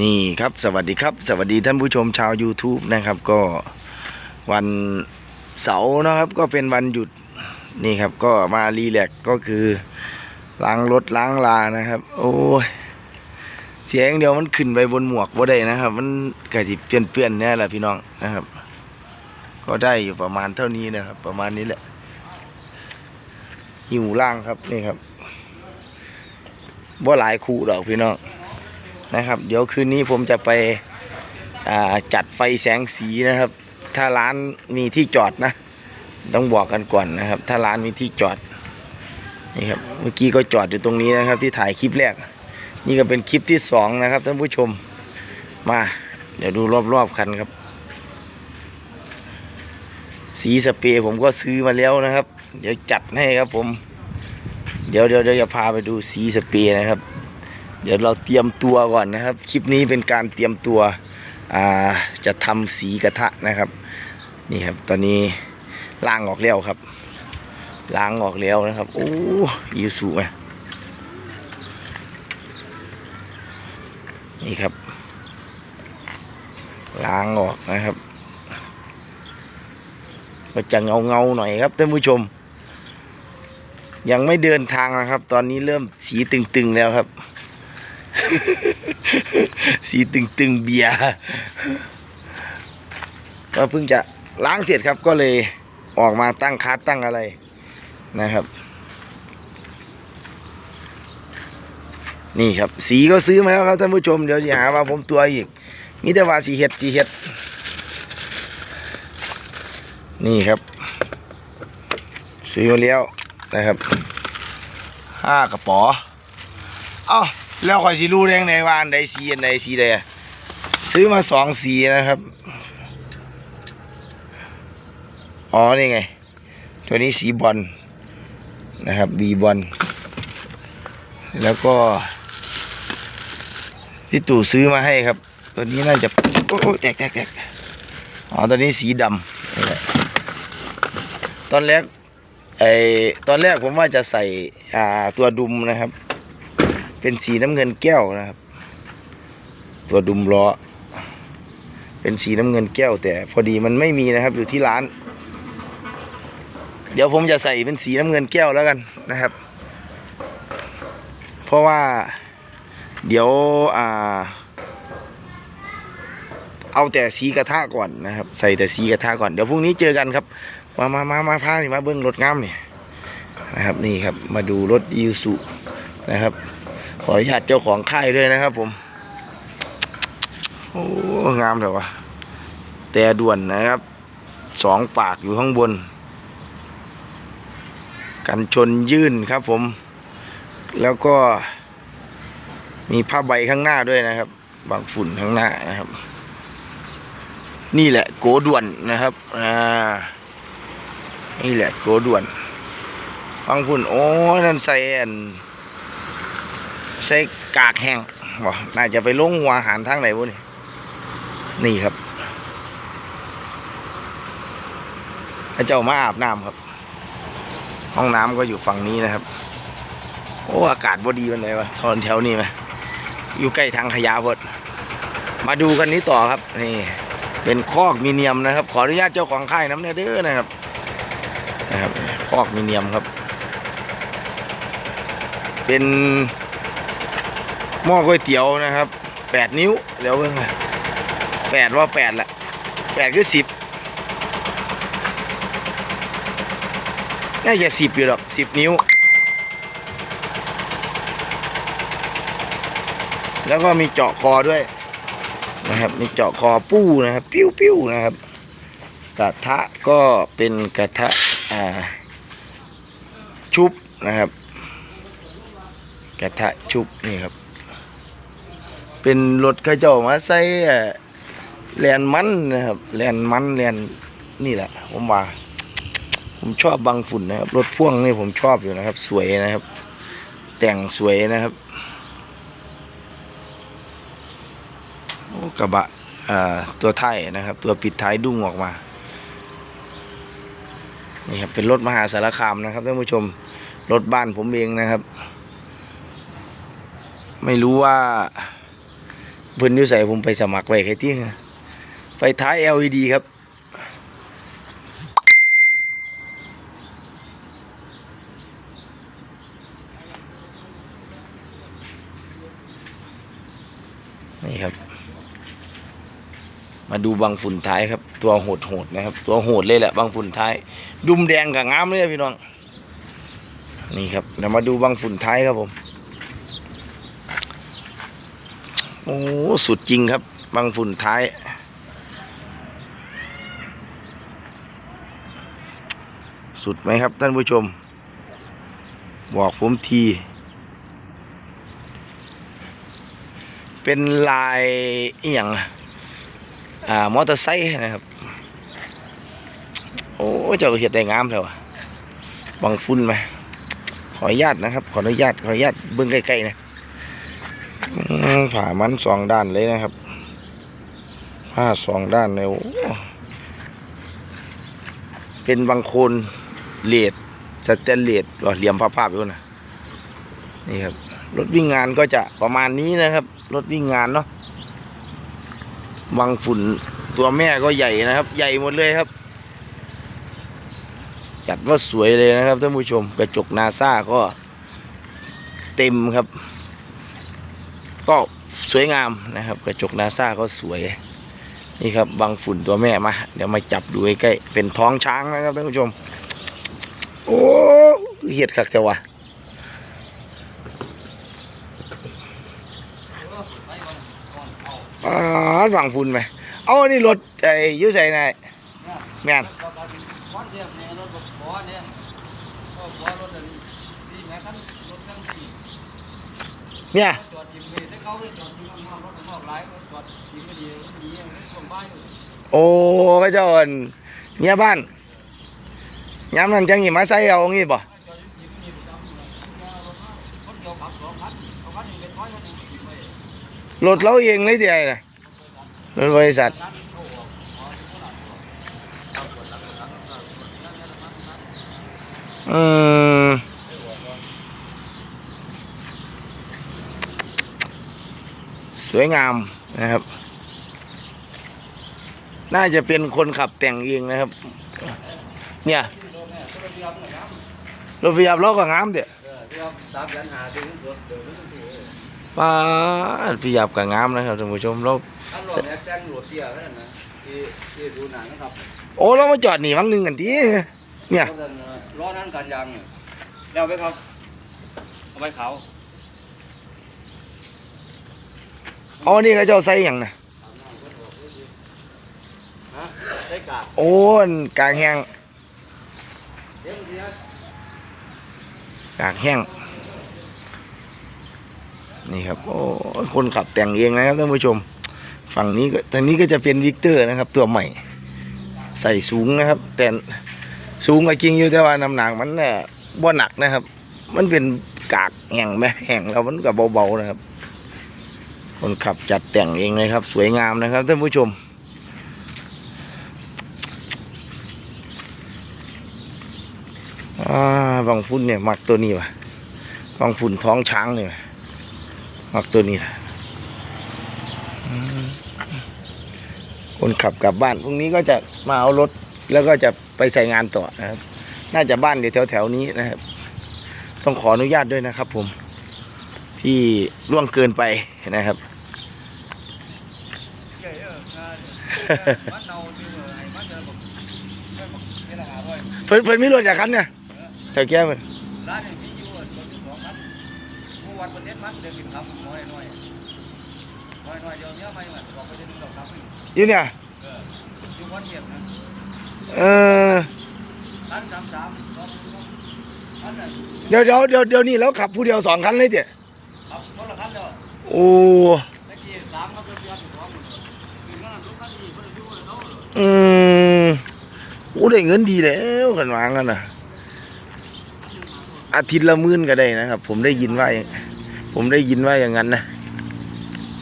นี่ครับสวัสดีครับ สวัสดีท่านผู้ชมชาว YouTube นะครับ ก็วันเสาร์นะครับ ก็เป็นวันหยุดนี่ครับ ก็มารีแลกซ์ก็คือล้างรถล้างลานะครับ โอ้ยเสียงเดียวมันขึ้นไปบนหมวกบ่ได้นะครับ มันกะทิเปื้อนๆแน่แหละพี่น้องนะครับ ก็ได้อยู่ประมาณเท่านี้นะครับ ประมาณนี้แหละหิวล่างครับนี่ครับบ่หลายคู่ดอกพี่น้อง นะครับ เดี๋ยวคืนนี้ผมจะไปจัดไฟแสงสีนะครับ ถ้าร้านมีที่จอดนะ ต้องบอกกันก่อนนะครับ ถ้าร้านมีที่จอดนี่ครับเมื่อกี้ก็จอดอยู่ตรงนี้นะครับ ที่ถ่ายคลิปแรก นี่ก็เป็นคลิปที่สองนะครับท่านผู้ชมมา เดี๋ยวดูรอบๆคันครับ สีสเปรย์ผมก็ซื้อมาแล้วนะครับ เดี๋ยวจัดให้ครับผม เดี๋ยวเดี๋ยวเดี๋ยวจะพาไปดูสีสเปรย์นะครับ เดี๋ยวเราเตรียมตัวก่อนนะครับ คลิปนี้เป็นการเตรียมตัวจะทำสีกระทะนะครับ นี่ครับ ตอนนี้ล้างออกแล้วครับ ล้างออกแล้วนะครับโอ้ยูสุไหมนี่ครับ ล้างออกนะครับก็จะเงาเงาหน่อยครับท่านผู้ชม ยังไม่เดินทางนะครับ ตอนนี้เริ่มสีตึงๆแล้วครับ สีตึงๆเบียร์ก็เพิ่งจะล้างเสร็จครับก็เลยออกมาตั้งคัสตั้งอะไรนะครับ นี่ครับ สีก็ซื้อมาแล้วครับท่านผู้ชมเดี๋ยวจะหาว่าผมตัวอีกมีแต่ว่าสีเห็ดสีเห็ด นี่ครับ ซื้อมาแล้วนะครับห้ากระป๋ออ้า แล้วคอยสีรู้ได้งไงว่าอันใดสีอันใดสีใดซื้อมาสองสีนะครับ อ๋อ นี่ไง ตัวนี้สีบอลนะครับบีบอลแล้วก็พี่ตู่ซื้อมาให้ครับ ตัวนี้น่าจะ โอ้โอแตกแตกแตกอ๋อ ตัวนี้สีดำตอนแรกไอตอนแรกผมว่าจะใส่อ่าตัวดุมนะครับ เป็นสีน้ำเงินแก้วนะครับ ตัวดุมล้อ เป็นสีน้ำเงินแก้ว แต่พอดีมันไม่มีนะครับ อยู่ที่ร้าน เดี๋ยวผมจะใส่เป็นสีน้ำเงินแก้วแล้วกันนะครับ เพราะว่าเดี๋ยวอ่า เอาแต่สีกระทะก่อนนะครับ ใส่แต่สีกระทะก่อนเดี๋ยวพรุ่งนี้เจอกันครับ มามามามาพานี่มาเบิ้งรถงามนี่นะครับนี่ครับมาดูรถยูสุนะครับ ขออนุญาตเจ้าของค่ายด้วยนะครับผมโอ้งามเลยวะแต่ด่วนนะครับสองปากอยู่ข้างบน กันชนยื่นครับผม แล้วก็ มีผ้าใบข้างหน้าด้วยนะครับ บางฝุ่นข้างหน้านะครับ นี่แหละโกด่วนนะครับอ่านี่แหละโกด่วนฟังฝุ่นโอ้นั่นใส่อัน ใส่กากแห้งบอกน่าจะไปลงหัวอาหารทางไหนวะนี่นี่ครับเจ้ามาอาบน้ำครับ ห้องน้ำก็อยู่ฝั่งนี้นะครับ โอ้อากาศบดีวันไหนวะทอนแถวนี้ไหมอยู่ใกล้ทางขยะพดมาดูกันนี้ต่อครับ นี่ เป็นคอกมีเนียมนะครับ ขออนุญาตเจ้าของค่ายน้ำเนยเด้อนะครับนะครับ คอกมีเนียมครับ เป็น หม้อก๋วยเตี๋ยวนะครับแปดนิ้วเดี๋ยวเพิ่งแปดว่าแปดละแปดคือสิบน่าจะสิบอยู่หรอกสิบนิ้ว แล้วก็มีเจาะคอด้วยนะครับ มีเจาะคอปู้นะครับ ปิ้วปิ้วนะครับ กระทะก็เป็นกระทะอ่าชุบนะครับ กระทะชุบนี่ครับ เป็นรถข้าเจ้ามาใส่แลนมันนะครับแลนมันแลนนี่แหละ ผมว่า ผมชอบบางฝุ่นนะครับ รถพ่วงนี่ผมชอบอยู่นะครับ สวยนะครับ แต่งสวยนะครับกระบะตัวท้ายนะครับ ตัวปิดท้ายดุ้งออกมานี่ครับเป็นรถมหาสารคามนะครับท่านผู้ชมรถบ้านผมเองนะครับ ไม่รู้ว่า เพิ่นอยู่ใส่ผมไปสมัครไว้แค่ที่ไฟท้าย LED ครับนี่ครับ มาดูบางฝุ่นท้ายครับ ตัวโหดโหดๆนะครับ ตัวโหดเลยแหละบางฝุ่นท้าย ดุมแดงกับงามเลยพี่น้อง นี่ครับเดี๋ยวมาดูบางฝุ่นท้ายครับผม โอ้สุดจริงครับ บางฝุ่นท้าย สุดไหมครับ ท่านผู้ชม บอกผมที เป็นลายอหย่างอ่ามอเตอร์ไซค์นะครับ โอ้เจ้าก็เห็ดได้งามแล้วบางฝุ่นไหมขออนุญาตนะครับ ขออนุญาตขออนุญาตเบิ้องใกล้ๆนะ ผ่ามันสองด้านเลยนะครับผ้าสองด้านเลยโอ้เป็นบางโคนเลดสแตนเลสว่าเหลี่ยมภาพๆอยู่นะนี่ครับ รถวิ่งงานก็จะประมาณนี้นะครับ รถวิ่งงานเนาะบางฝุ่นตัวแม่ก็ใหญ่นะครับ ใหญ่หมดเลยครับ จัดว่าสวยเลยนะครับท่านผู้ชม กระจกนาซาก็เต็มครับ ก็สวยงามนะครับ กระจกนาซาก็สวย นี่ครับบางฝุ่นตัวแม่มา เดี๋ยวมาจับดูใกล้เป็นท้องช้างนะครับท่านผู้ชม โอ้เห็ดคักแต่ว่าอ่าหวังฝุ่นไหมเอาอันนี่รถไอ้อยูใส่ไหนายแม่นเนี่ย เนี่ยก็บ่อรถอันที่แม่คันรถคันที่เนี่ยจอดยิ้มเลยถ้าเขาไม่จอดยิ้มมากๆรถข้างนอกหลายก็จอดยิ้มไม่ดีมันดีอย่างนี้ช่วงบ่ายโอ้ก็เจ้านเนี่ยบ้านย้ำนั้นจังหยิมาใส่เอางี้บ่ระจำเลยรถมาเองเป็นร้อยคันนี่ยิ้มไรเราเองเลยเดียวนะรถบริษัทคันเออกอ๋อที่ตลาดเอากดหลังกดหลังก็กดนั่นนั่นนั่นนั่น อืม สวยงามนะครับ น่าจะเป็นคนขับแต่งเองนะครับ เนี่ยรถเรถเรียบเนี่ยครับรถพยาบเราก็งอ้ามเดี๋ยวป้าพยาบก็งามนะครับท่านผู้ชมเราท่านรถโอ้เรามาจอดหนี่วังหนึ่งกันทีเนี่ยล้อนั้นกันยางแล้วไปครับเอาไปเขา อ๋อนี่เขาเจ้าใส่หยังนะฮะได้กาดโอ้นกลางแห้งเดี๋ยวทีนะกลางแห้งนี่ครับโอ้ยคนขับแต่งเองนะครับท่านผู้ชม ฝั่งนี้ก็ทางนี้ก็จะเป็นวิกเตอร์นะครับ ตัวใหม่ ใส่สูงนะครับ แต่สูงก็จริงอยู่แต่ว่าน้ำหนักมันเนี่ยบ่หนักนะครับ มันเป็นกากแห้งไหมแห้งแล้วมันก็เบาๆนะครับ คนขับจัดแต่งเองเลยครับ สวยงามนะครับท่านผู้ชมอ่าบางฝุ่นเนี่ย มักตัวนี้ว่ะ บางฝุ่นท้องช้างเนี่ย มักตัวนี้ล่ะคนขับกลับบ้านพรุ่งนี้ก็จะมาเอารถแล้วก็จะไปใส่งานต่อนะครับ น่าจะบ้านอยู่แถวๆนี้นะครับ ต้องขออนุญาตด้วยนะครับผมที่ล่วงเกินไปนะครับ เยอะๆ มันเนาชื่อไอ้มันจะบอกนี่แหละครับเว้ยเพิ่นเพิ่นมีรถจากคันเนี่ยแถวแก้มันร้านนี้มีอยู่รถที่สองครับเมื่อวันประเทศมันเดินกินครับน้อยน้อยน้อยน้อยเดี๋ยวเนี้ยไม่เหมือนบอกไปจะดึงดอกครับอีกอยู่เนี่ย เอออยู่วันเดียวนะเออ ร้านสามสามสองสองร้านนั้นเดี๋ยวเดี๋ยวเดี๋ยวเดี๋ยวนี้แล้วขับผู้เดียวสองคันเลยเดี๋ยครับคนละคันเดียวโอ้ตะกี้สามครับเป็น อืมโอ้ได้เงินดีแล้วกันวางกันนะอาทิตย์ละหมื่นก็ได้นะครับ ผมได้ยินว่าผมได้ยินว่าอย่างนั้นนะ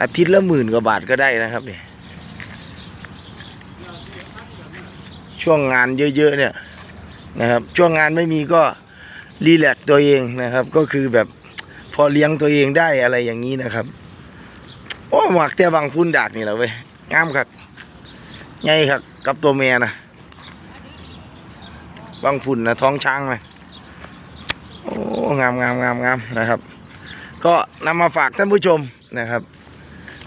อาทิตย์ละหมื่นกว่าบาทก็ได้นะครับเนี่ยช่วงงานเยอะๆเนี่ยนะครับ ช่วงงานไม่มีก็รีแลกตัวเองนะครับ ก็คือแบบพอเลี้ยงตัวเองได้อะไรอย่างนี้นะครับ โอ้หมักแต่บางพุ่นดากนี่แหละเว้ยงามครับ ใหญ่ครับกับตัวเมียนะบางพุ่นนะท้องช้างนะโอ้งามงามงามงามนะครับ ก็นำมาฝากท่านผู้ชมนะครับ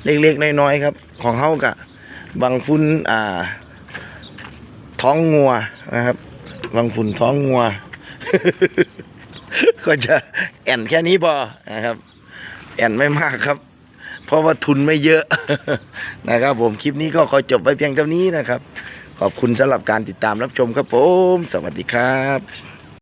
เล็กๆน้อยๆครับ ของเฮากะบางฟุ้นอ่า ท้องงัวนะครับบางฝุ่นท้องงัว ก็จะแอนแค่นี้พอนะครับ แอนไม่มากครับ เพราะว่าทุนไม่เยอะนะครับ ผมคลิปนี้ก็ขอจบไปเพียงเท่านี้นะครับ ขอบคุณสำหรับการติดตามรับชมครับผม สวัสดีครับ